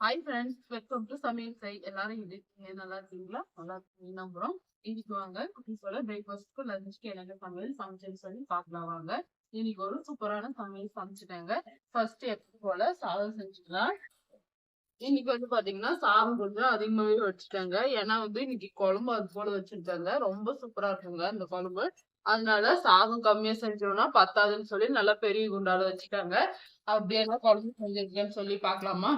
Hi friends welcome to சமையல் சை எல்லாரும் இருக்கீங்க? நல்லா இருக்கீங்களா? நல்லா இருக்கீங்க. நம்புறோம் இன்னைக்கு வாங்க குட்டீஸோட பிரேக்ஃபாஸ்ட்க்கு லஞ்சுக்கு என்னென்ன சமையல் சமைச்சேன்னு சொல்லி பார்க்கலாம் வாங்க. இன்னைக்கு ஒரு சூப்பரான சமையல் சமைச்சிட்டாங்க. ஃபர்ஸ்ட் எப்போ போல? சாதம் செஞ்சுக்கலாம். இன்னைக்கு வந்து பாத்தீங்கன்னா சாதம் கொஞ்சம் அதிகமாவே வச்சுட்டாங்க. ஏன்னா வந்து இன்னைக்கு குழம்பு அது போல வச்சிருக்காங்க. ரொம்ப சூப்பரா இருக்குங்க இந்த குழம்பு. அதனால சாதம் கம்மியா செஞ்சோம்னா பத்தாதுன்னு சொல்லி நல்லா பெரிய குண்டால வச்சுட்டாங்க. அப்படி என்ன குழம்பு செஞ்சிருக்கேன்னு சொல்லி பார்க்கலாமா?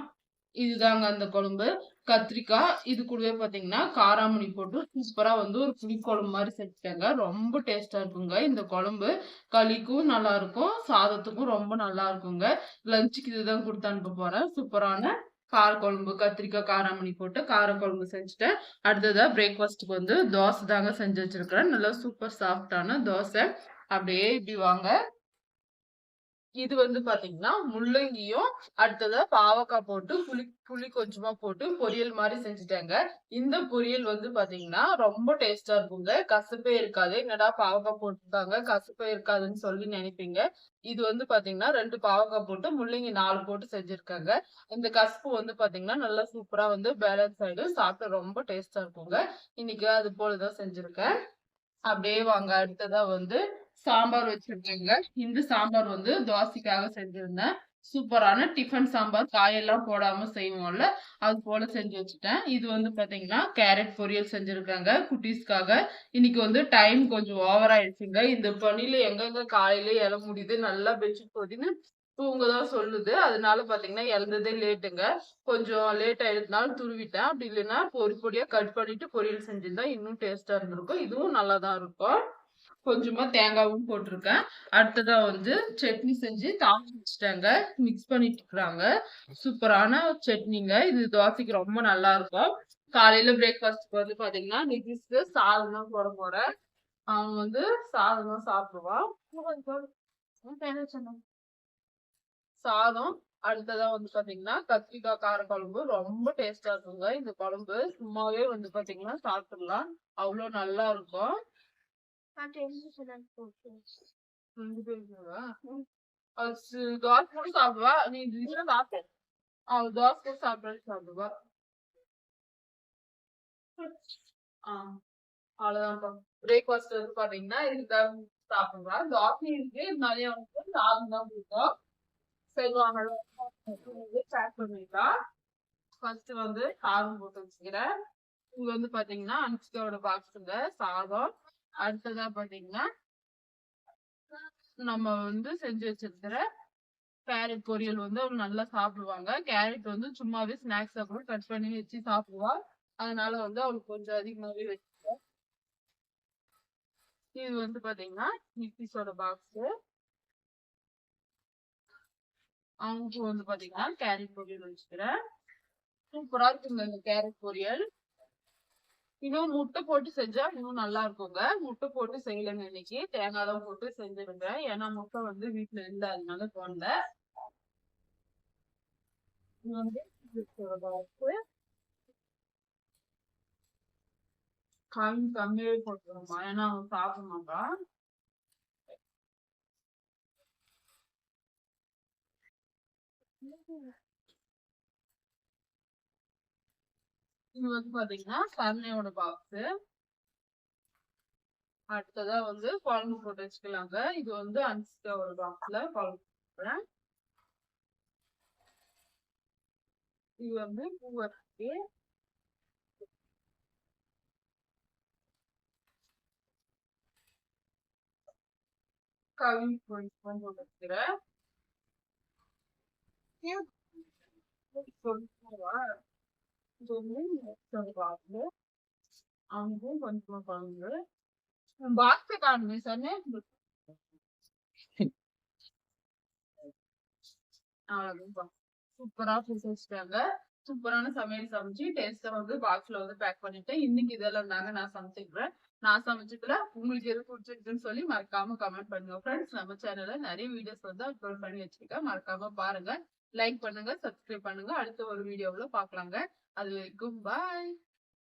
இதுதாங்க அந்த குழம்பு. கத்திரிக்காய் இது கூடவே பார்த்தீங்கன்னா காராமணி போட்டு சூப்பராக வந்து ஒரு புளிக்குழம்பு மாதிரி செஞ்சுட்டாங்க. ரொம்ப டேஸ்ட்டாக இருக்குங்க இந்த குழம்பு. களிக்கும் நல்லா இருக்கும் சாதத்துக்கும் ரொம்ப நல்லா இருக்குங்க லஞ்சுக்கு இதுதான் கொடுத்து அனுப்ப போகிறேன் சூப்பரான காரக்குழம்பு கத்திரிக்காய் காராமணி போட்டு காரக்குழம்பு செஞ்சுட்டேன். அடுத்ததாக பிரேக்ஃபாஸ்ட்டுக்கு வந்து தோசை தாங்க செஞ்சு வச்சுருக்கிறேன். நல்லா சூப்பர் சாஃப்டான தோசை. அப்படியே இப்படி வாங்க. இது வந்து பாத்தீங்கன்னா முள்ளங்கியும் அடுத்ததா பாவக்காய் போட்டு புளி புளி கொஞ்சமா போட்டு பொரியல் மாதிரி செஞ்சுட்டாங்க. இந்த பொரியல் வந்து பாத்தீங்கன்னா ரொம்ப டேஸ்டா இருக்குங்க. கசப்பே இருக்காது. என்னடா பாவக்காய் போட்டிருக்காங்க? கசப்பே இருக்காதுன்னு சொல்லி நினைப்பீங்க. இது வந்து பாத்தீங்கன்னா ரெண்டு பாவக்காய் போட்டு முள்ளங்கி நாலு போட்டு செஞ்சிருக்காங்க. இந்த கசப்பு வந்து பாத்தீங்கன்னா நல்லா சூப்பரா வந்து பேலன்ஸ் ஆயிடும் சாப்பிட்டு ரொம்ப டேஸ்டா இருக்குங்க. இன்னைக்கு அது போலதான் செஞ்சிருக்கேன். அப்படியே வாங்க. அடுத்ததா வந்து சாம்பார் வச்சிருக்கேங்க. இந்த சாம்பார் வந்து தோசைக்காக செஞ்சிருந்தேன். சூப்பரான டிஃபன் சாம்பார். காயெல்லாம் போடாம செய்வோம்ல அது போல செஞ்சு வச்சுட்டேன். இது வந்து பாத்தீங்கன்னா கேரட் பொரியல் செஞ்சிருக்காங்க. குட்டீஸ்க்காக. இன்னைக்கு வந்து டைம் கொஞ்சம் ஓவர் ஆயிடுச்சுங்க. இந்த பணியில எங்கெங்க காலையில எழ முடியுது நல்லா பெட்ஷீட் போட்டின்னு தூங்கதான் சொல்லுது. அதனால பாத்தீங்கன்னா இழந்ததே லேட்டுங்க. கொஞ்சம் லேட் ஆயிடுறதுனால துருவிட்டேன். அப்படி இல்லைன்னா பொறி பொடியா கட் பண்ணிட்டு பொரியல் செஞ்சிருந்தா இன்னும் டேஸ்டா இருந்திருக்கும். இதுவும் நல்லா தான் இருக்கும். கொஞ்சமா தேங்காவும் போட்டிருக்கேன். அடுத்ததா வந்து சட்னி செஞ்சு தாளிச்சு வச்சுட்டாங்க. மிக்ஸ் பண்ணிட்டு இருக்கிறாங்க சூப்பரான சட்னிங்க. இது தோசைக்கு ரொம்ப நல்லா இருக்கும். காலையில பிரேக்ஃபாஸ்ட்க்கு வந்து பாத்தீங்கன்னா நிதிஷ்க்கு சாதம் தான் போட போட அவன் வந்து சாதம் தான் சாப்பிடுவான். சாதம். அடுத்ததா வந்து பாத்தீங்கன்னா கத்திரிக்காய் கார குழம்பு ரொம்ப டேஸ்டா இருக்குங்க. இந்த குழம்பு சும்மாவே வந்து பாத்தீங்கன்னா சாப்பிடலாம் அவ்வளவு நல்லா இருக்கும். ரெண்டு சி- தோசை கூட சாப்பிடுவா நீ இதுல சாப்பிடு அவ தோசை கூட சாப்பிடாது சாப்பிடுவா அவ்வளவுதான்ப்பா பிரேக்ஃபாஸ்ட் வந்து பாத்தீங்கன்னா இதுதான் சாப்பிடுவா தோசை இருக்கு இருந்தாலே வந்து சாதம் தான் பிடிக்கும் சரி வாங்க பேக் பண்ணிடலாம் ஃபர்ஸ்ட் வந்து சாதம் போட்டு வச்சுக்கிறேன் இது வந்து பாத்தீங்கன்னா அனுஷ்காவோட பாக்ஸுங்க சாதம் அடுத்ததா பாத்தீங்கன்னா நம்ம வந்து செஞ்சு வச்சிருக்கிற கேரட் பொரியல் வந்து அவங்க நல்லா சாப்பிடுவாங்க. கேரட் வந்து சும்மாவே ஸ்நாக்ஸா கூட கட் பண்ணி வச்சு சாப்பிடுவா. அதனால வந்து அவளுக்கு கொஞ்சம் அதிகமாவே வச்சுருக்கேன் இது வந்து பாத்தீங்கன்னா நித்திஷோட பாக்ஸ் அவங்களுக்கு வந்து பாத்தீங்கன்னா கேரட் பொரியல் வச்சுக்கிறேன். சூப்பரா இருக்குங்க இந்த கேரட் பொரியல். இன்னும் முட்டை போட்டு செஞ்சா இன்னும் நல்லா இருக்குங்க. முட்டை போட்டு செய்யலைங்க இன்னைக்கு. தேங்காய் தான் போட்டு செஞ்சிருங்க ஏன்னா முட்டை வந்து வீட்டுல இல்ல அதனால தோணல இது கம்மியாவே போட்டுருமா ஏன்னா அவன் சாப்பிட மாட்டான். இது வந்து பாத்தீங்கன்னா சன்னையோட பாக்ஸ் அடுத்ததா வந்து குழம்பு போட்டு வச்சுக்கலாங்க. இது வந்து அன்சிகாவோட பாக்ஸ்ல குழம்பு போடுறேன் இது வந்து பூவரசி கவி கொஞ்சம் வச்சுக்கிறேன் சொல்லுவா இது வந்து நெக்ஸ்ட் பாக்ஸ் அவங்களுக்கும் கொஞ்சமா குழம்பு பாக்ஸ் காணுமே சொன்னே அவ்வளவுதான் சூப்பரா போட்டு வச்சுட்டாங்க சூப்பரான சமையல் சமைச்சு டேஸ்டா வந்து பாக்ஸ்ல வந்து பேக் பண்ணிட்டேன் இன்னைக்கு இதெல்லாம் தாங்க நான் சமைச்சுக்கிறேன். நான் சமைச்சதுல உங்களுக்கு எது பிடிச்சிருக்குன்னு சொல்லி மறக்காம கமெண்ட் பண்ணுங்க. ஃப்ரெண்ட்ஸ் நம்ம சேனல்ல நிறைய வீடியோஸ் வந்து அப்லோட் பண்ணி வச்சிருக்கேன். மறக்காம பாருங்க. லைக் பண்ணுங்க சப்ஸ்கிரைப் பண்ணுங்க. அடுத்த ஒரு வீடியோவில் பார்க்கலாங்க அது வரைக்கும் பாய்